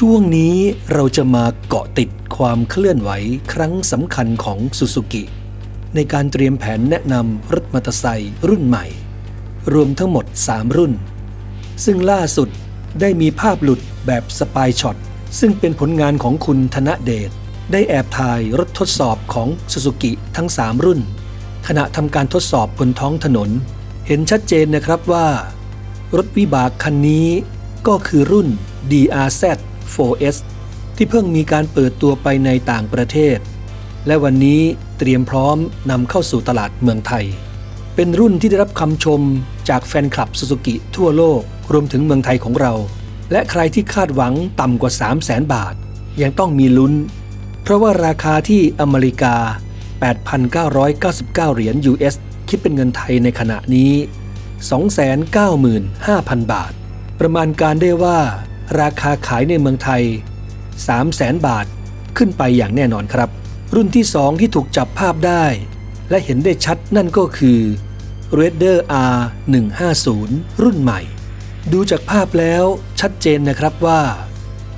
ช่วงนี้เราจะมาเกาะติดความเคลื่อนไหวครั้งสำคัญของซูซูกิ ในการเตรียมแผนแนะนำรถมอเตอร์ไซค์รุ่นใหม่ รวมทั้งหมด 3 รุ่น ซึ่งล่าสุดได้มีภาพหลุดแบบสปายช็อตซึ่งเป็นผลงานของคุณธนเดช ได้แอบถ่ายรถทดสอบของซูซูกิทั้ง 3 รุ่น ขณะทำการทดสอบบนท้องถนน เห็นชัดเจนนะครับว่า รถวิบากคันนี้ก็คือรุ่น DRZ 4S ที่เพิ่งมีการเปิดตัวไปในต่างประเทศ และวันนี้เตรียมพร้อมนำเข้าสู่ตลาดเมืองไทย เป็นรุ่นที่ได้รับคำชมจากแฟนคลับซูซูกิทั่วโลกรวมถึงเมืองไทยของเรา และใครที่คาดหวังต่ำกว่า 3 0 0แสนบาท ยังต้องมีลุ้น เพราะว่าราคาที่อเมริกา 8,999 เหรียญ US คิดเป็นเงินไทยในขณะนี้ 295,000 บาท ประมาณการได้ว่า ราคาขายในเมืองไทย 300,000บาทขึ้นไปอย่างแน่นอนครับ รุ่นที่ 2 ที่ถูกจับภาพได้ และเห็นได้ชัดนั่นก็คือ Raider R 150รุ่นใหม่ ดูจากภาพแล้วชัดเจนนะครับว่า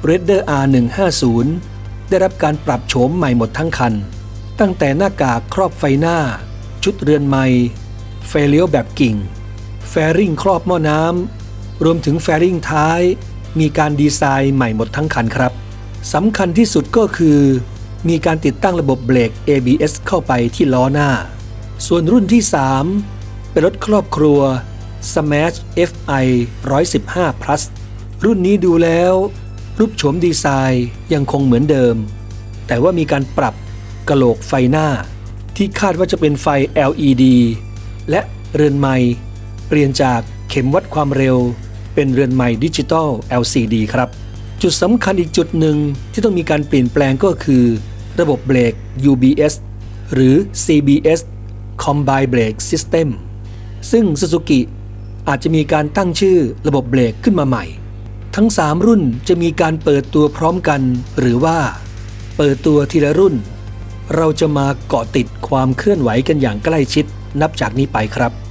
Raider R 150ได้รับการปรับโฉมใหม่หมดทั้งคัน ตั้งแต่หน้ากากครอบไฟหน้า ชุดเรือนไม้ไฟเลี้ยวแบบกิ่ง แฟริงครอบหม้อน้ำรวมถึงแฟริงท้าย มีการดีไซน์ใหม่หมดทั้งคันครับสำคัญที่สุดก็คือ มีการติดตั้งระบบเบรก ABS เข้าไปที่ล้อหน้า ส่วนรุ่นที่ 3 เป็นรถครอบครัว Smash FI 115 Plus รุ่นนี้ดูแล้ว รูปโฉมดีไซน์ยังคงเหมือนเดิม แต่ว่ามีการปรับกระโหลกไฟหน้า ที่คาดว่าจะเป็นไฟ LED และเรือนไม้เปลี่ยนจากเข็มวัดความเร็ว เป็นเรือนไม้ดิจิตอล LCD ครับ จุดสำคัญอีกจุดหนึ่งที่ต้องมีการเปลี่ยนแปลงก็คือ ระบบเบรก UBS หรือ CBS Combined Brake System ซึ่ง Suzuki อาจจะมีการตั้งชื่อระบบเบรกขึ้นมาใหม่ ทั้ง 3 รุ่นจะมีการเปิดตัวพร้อมกัน หรือว่า เปิดตัวทีละรุ่น เราจะมาเกาะติดความเคลื่อนไหวกันอย่างใกล้ชิดนับจากนี้ไปครับ